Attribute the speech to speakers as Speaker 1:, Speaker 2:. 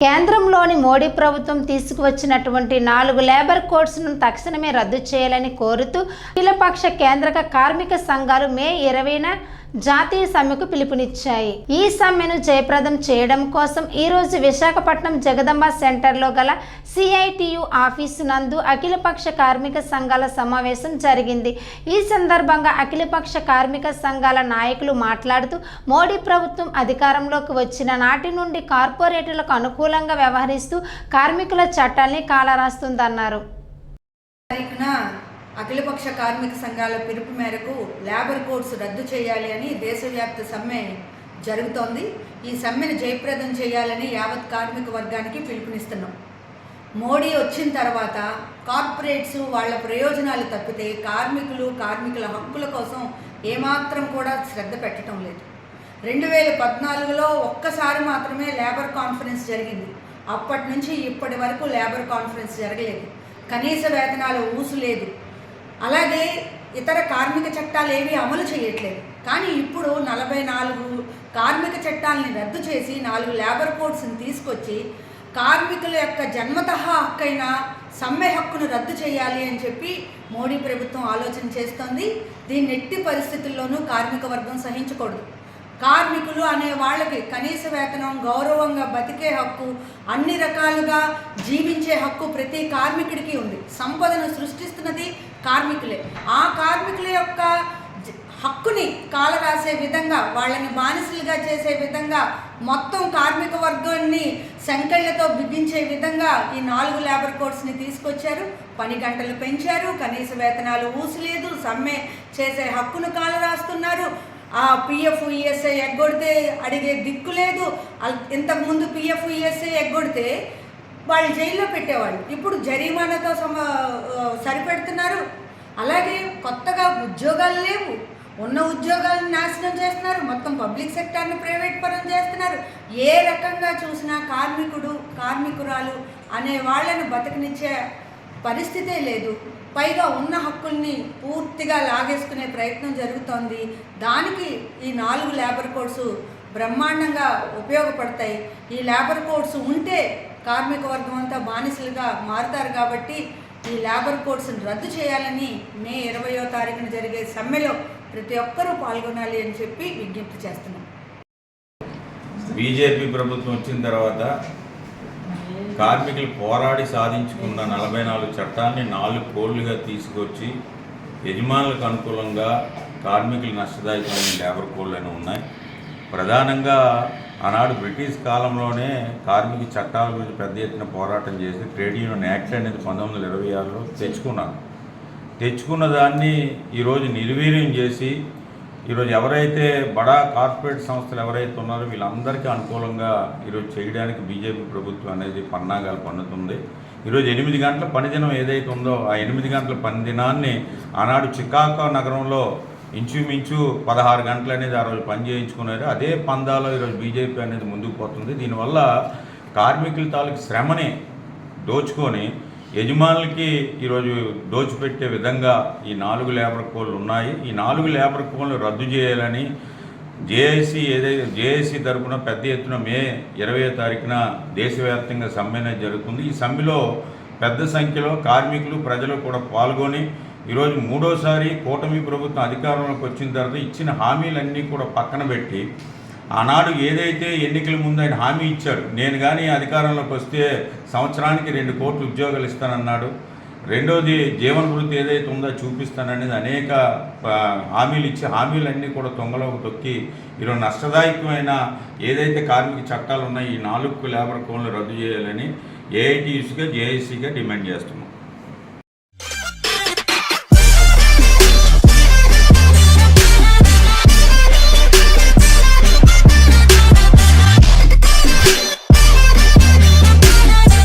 Speaker 1: కేంద్రంలోని మోడీ ప్రభుత్వం తీసుకువచ్చినటువంటి నాలుగు లేబర్ కోడ్స్ను తక్షణమే రద్దు చేయాలని కోరుతూ అఖిలపక్ష కేంద్రక కార్మిక సంఘాలు మే ఇరవైన జాతీయ సమ్మెకు పిలుపునిచ్చాయి. ఈ సమ్మెను జయప్రదం చేయడం కోసం ఈ రోజు విశాఖపట్నం జగదంబ సెంటర్లో గల సిఐటియు ఆఫీసు నందు అఖిలపక్ష కార్మిక సంఘాల సమావేశం జరిగింది. ఈ సందర్భంగా అఖిలపక్ష కార్మిక సంఘాల నాయకులు మాట్లాడుతూ మోడీ ప్రభుత్వం అధికారంలోకి వచ్చిన నాటి నుండి కార్పొరేటర్లకు అనుకూలంగా వ్యవహరిస్తూ కార్మికుల చట్టాల్ని కాలరాస్తుందన్నారు.
Speaker 2: అఖిలపక్ష కార్మిక సంఘాల పిలుపు మేరకు లేబర్ కోడ్స్ రద్దు చేయాలి అని దేశవ్యాప్త సమ్మె జరుగుతోంది. ఈ సమ్మెను జయప్రదం చేయాలని యావత్ కార్మిక వర్గానికి పిలుపునిస్తున్నాం. మోడీ వచ్చిన తర్వాత కార్పొరేట్స్ వాళ్ళ ప్రయోజనాలు తప్పితే కార్మికులు కార్మికుల హక్కుల కోసం ఏమాత్రం కూడా శ్రద్ధ పెట్టడం లేదు. రెండు వేల పద్నాలుగులో ఒక్కసారి మాత్రమే లేబర్ కాన్ఫరెన్స్ జరిగింది. అప్పటి నుంచి ఇప్పటి వరకు లేబర్ కాన్ఫరెన్స్ జరగలేదు. కనీస వేతనాలు ఊసు లేదు అలాగే ఇతర కార్మిక చట్టాలు ఏవి అమలు చేయట్లేదు. కానీ ఇప్పుడు నలభై నాలుగు కార్మిక చట్టాలని రద్దు చేసి నాలుగు లేబర్ కోడ్స్ని తీసుకొచ్చి కార్మికుల యొక్క జన్మత హక్కైన సమ్మె హక్కును రద్దు చేయాలి అని చెప్పి మోడీ ప్రభుత్వం ఆలోచన చేస్తోంది. దీన్ని ఎట్టి పరిస్థితుల్లోనూ కార్మిక వర్గం సహించకూడదు. కార్మికులు అనే వాళ్ళకి కనీస వేతనం గౌరవంగా బతికే హక్కు అన్ని రకాలుగా జీవించే హక్కు ప్రతి కార్మికుడికి ఉంది. సంపదను సృష్టిస్తున్నది కార్మికులే. ఆ కార్మికుల యొక్క హక్కుని కాలరాసే విధంగా వాళ్ళని బానిసలుగా చేసే విధంగా మొత్తం కార్మిక వర్గాన్ని సంకళ్ళతో బిగించే విధంగా ఈ నాలుగు లేబర్ కోడ్స్ని తీసుకొచ్చారు. పని గంటలు పెంచారు కనీస వేతనాలు ఊసలేదు సమ్మె చేసే హక్కును కాలరాస్తున్నారు. ఆ పిఎఫ్ ఈఎస్ఐ ఎగ్గొడితే అడిగే దిక్కు లేదు. ఇంతకుముందు పిఎఫ్ ఈఎస్ఐ ఎగ్గొడితే వాళ్ళు జైల్లో పెట్టేవాళ్ళు. ఇప్పుడు జరిమానాతో సమ సరిపెడుతున్నారు. అలాగే కొత్తగా ఉద్యోగాలు లేవు. ఉన్న ఉద్యోగాలను నాశనం చేస్తున్నారు. మొత్తం పబ్లిక్ సెక్టార్ని ప్రైవేట్ పరం చేస్తున్నారు. ఏ రకంగా చూసినా కార్మికుడు కార్మికురాలు అనే వాళ్ళని బతకనిచ్చే పరిస్థితే లేదు. పైగా ఉన్న హక్కుల్ని పూర్తిగా లాగేసుకునే ప్రయత్నం జరుగుతోంది. దానికి ఈ నాలుగు లేబర్ కోడ్స్ బ్రహ్మాండంగా ఉపయోగపడతాయి. ఈ లేబర్ కోడ్స్ ఉంటే కార్మిక వర్గం అంతా బానిసలుగా మారుతారు కాబట్టి ఈ లేబర్ కోడ్స్ని రద్దు చేయాలని మే ఇరవయో తారీఖున జరిగే సమ్మెలో ప్రతి ఒక్కరూ పాల్గొనాలి అని చెప్పి విజ్ఞప్తి చేస్తున్నాం.
Speaker 3: బీజేపీ ప్రభుత్వం వచ్చిన తర్వాత కార్మికులు పోరాడి సాధించుకున్న నలభై నాలుగు చట్టాన్ని నాలుగు కోళ్ళుగా తీసుకొచ్చి యజమానులకు అనుకూలంగా కార్మికులు నష్టదాయకమైన లేబర్ కోడ్లను ఉన్నాయి. ప్రధానంగా ఆనాడు బ్రిటిష్ కాలంలోనే కార్మిక చట్టాల గురించి పెద్ద ఎత్తున పోరాటం చేసి ట్రేడ్ యూనియన్ యాక్ట్ అనేది పంతొమ్మిది వందల ఇరవై ఆరులో తెచ్చుకున్నారు. తెచ్చుకున్న దాన్ని ఈరోజు నిర్వీర్యం చేసి ఈరోజు ఎవరైతే బడా కార్పొరేట్ సంస్థలు ఎవరైతే ఉన్నారో వీళ్ళందరికీ అనుకూలంగా ఈరోజు చేయడానికి బీజేపీ ప్రభుత్వం అనేది పన్నాగాలు పన్నుతుంది. ఈరోజు ఎనిమిది గంటల పనిదినం ఏదైతే ఉందో ఆ ఎనిమిది గంటల పనిదినాన్ని ఆనాడు చికాగో నగరంలో ఇంచుమించు పదహారు గంటలు అనేది ఆ రోజు పని చేయించుకున్నారు. అదే పందాలో ఈరోజు బీజేపీ అనేది ముందుకు పోతుంది. దీనివల్ల కార్మికుల తాలూకు శ్రమని దోచుకొని యజమానులకి ఈరోజు దోచిపెట్టే విధంగా ఈ నాలుగు లేబర్ కోడ్లు ఉన్నాయి. ఈ నాలుగు లేబర్ కోడ్లు రద్దు చేయాలని జేఏసీ ఏదైతే జేఏసీ తరఫున పెద్ద ఎత్తున మే ఇరవై తారీఖున దేశవ్యాప్తంగా సమ్మె జరుగుతుంది. ఈ సమ్మెలో పెద్ద సంఖ్యలో కార్మికులు ప్రజలు కూడా పాల్గొని ఈరోజు మూడోసారి కూటమి ప్రభుత్వం అధికారంలోకి వచ్చిన తర్వాత ఇచ్చిన హామీలన్నీ కూడా పక్కన పెట్టి ఆనాడు ఏదైతే ఎన్నికల ముందు ఆయన హామీ ఇచ్చాడు నేను కానీ అధికారంలోకి వస్తే సంవత్సరానికి రెండు కోట్ల ఉద్యోగాలు ఇస్తానన్నాడు. రెండోది జీవన వృత్తి ఏదైతే ఉందో చూపిస్తాననేది అనేక హామీలు ఇచ్చి హామీలన్నీ కూడా తొంగలోకి తొక్కి ఈరోజు నష్టదాయకమైన ఏదైతే కార్మిక చట్టాలు ఉన్నాయో ఈ నాలుగు లేబర్ కోన్లు రద్దు చేయాలని ఏఐటీసీగా జేఏసీగా డిమాండ్ చేస్తున్నాం.